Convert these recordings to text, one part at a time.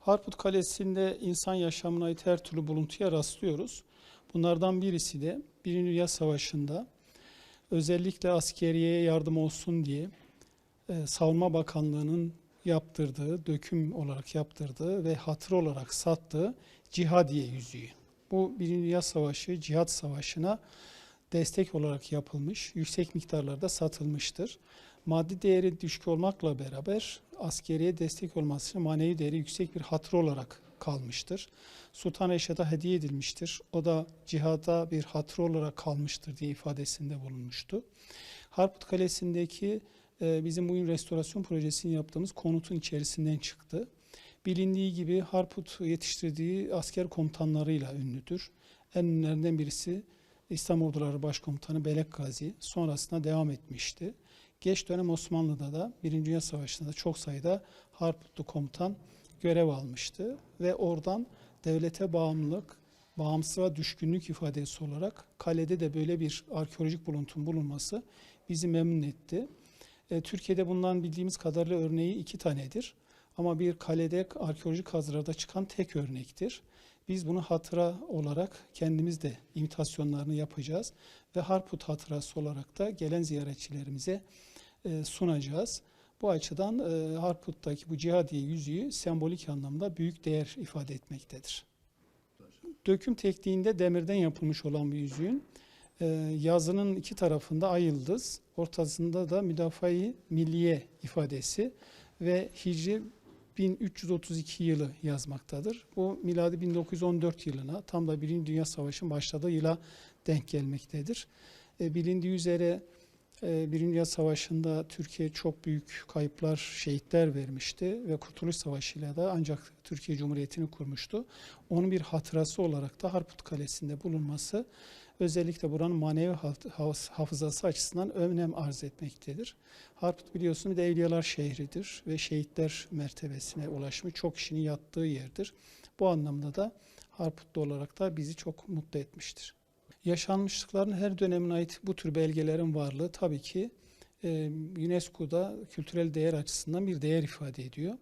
Harput Kalesi'nde insan yaşamına ait her türlü buluntuya rastlıyoruz. Bunlardan birisi de Birinci Dünya Savaşı'nda özellikle askeriyeye yardım olsun diye e, Savunma Bakanlığı'nın yaptırdığı, döküm olarak yaptırdığı ve hatır olarak sattığı Cihadiye yüzüğü. Bu Birinci Dünya Savaşı, Cihad Savaşı'na destek olarak yapılmış, yüksek miktarlarda satılmıştır. Maddi değeri düşük olmakla beraber askeriye destek olması manevi değeri yüksek bir hatır olarak kalmıştır. Sultan Reşat'a hediye edilmiştir. O da cihada bir hatır olarak kalmıştır diye ifadesinde bulunmuştu. Harput Kalesi'ndeki e, bizim bugün restorasyon projesini yaptığımız konutun içerisinden çıktı. Bilindiği gibi Harput yetiştirdiği asker komutanlarıyla ünlüdür. En ünlülerinden birisi İslam Orduları Başkomutanı Belek Gazi sonrasında devam etmişti. Geç dönem Osmanlı'da da Birinci Dünya Savaşı'nda da çok sayıda Harputlu komutan görev almıştı ve oradan devlete bağımlılık, bağımsızlığa düşkünlük ifadesi olarak kalede de böyle bir arkeolojik buluntun bulunması bizi memnun etti. E, Türkiye'de bundan bildiğimiz kadarıyla örneği iki tanedir. Ama bir kalede arkeolojik kazılarda çıkan tek örnektir. Biz bunu hatıra olarak kendimiz de imitasyonlarını yapacağız ve Harput hatırası olarak da gelen ziyaretçilerimize e, sunacağız. Bu açıdan e, Harput'taki bu cihadiye yüzüğü sembolik anlamda büyük değer ifade etmektedir. Döküm tekniğinde demirden yapılmış olan bir yüzüğün e, yazının iki tarafında ay yıldız, ortasında da müdafaa-i milliye ifadesi ve Hicri 1332 yılı yazmaktadır. Bu miladi 1914 yılına tam da Birinci Dünya Savaşı'nın başladığı yıla denk gelmektedir. E, bilindiği üzere e, Birinci Dünya Savaşı'nda Türkiye çok büyük kayıplar, şehitler vermişti ve Kurtuluş Savaşı'yla da ancak Türkiye Cumhuriyeti'ni kurmuştu. Onun bir hatırası olarak da Harput Kalesi'nde bulunması özellikle buranın manevi haf- haf- hafızası açısından önem arz etmektedir. Harput biliyorsunuz de Evliyalar şehridir ve şehitler mertebesine ulaşmış çok kişinin yattığı yerdir. Bu anlamda da Harputlu olarak da bizi çok mutlu etmiştir. Yaşanmışlıkların her dönemine ait bu tür belgelerin varlığı tabii ki e, UNESCO'da kültürel değer açısından bir değer ifade ediyor.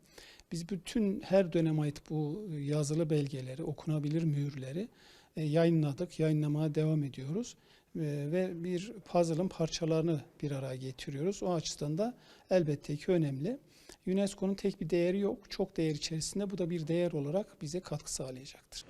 Biz bütün her döneme ait bu yazılı belgeleri, okunabilir mühürleri e, yayınladık, yayınlamaya devam ediyoruz. E, ve bir puzzle'ın parçalarını bir araya getiriyoruz. O açıdan da elbette ki önemli. UNESCO'nun tek bir değeri yok, çok değer içerisinde bu da bir değer olarak bize katkı sağlayacaktır.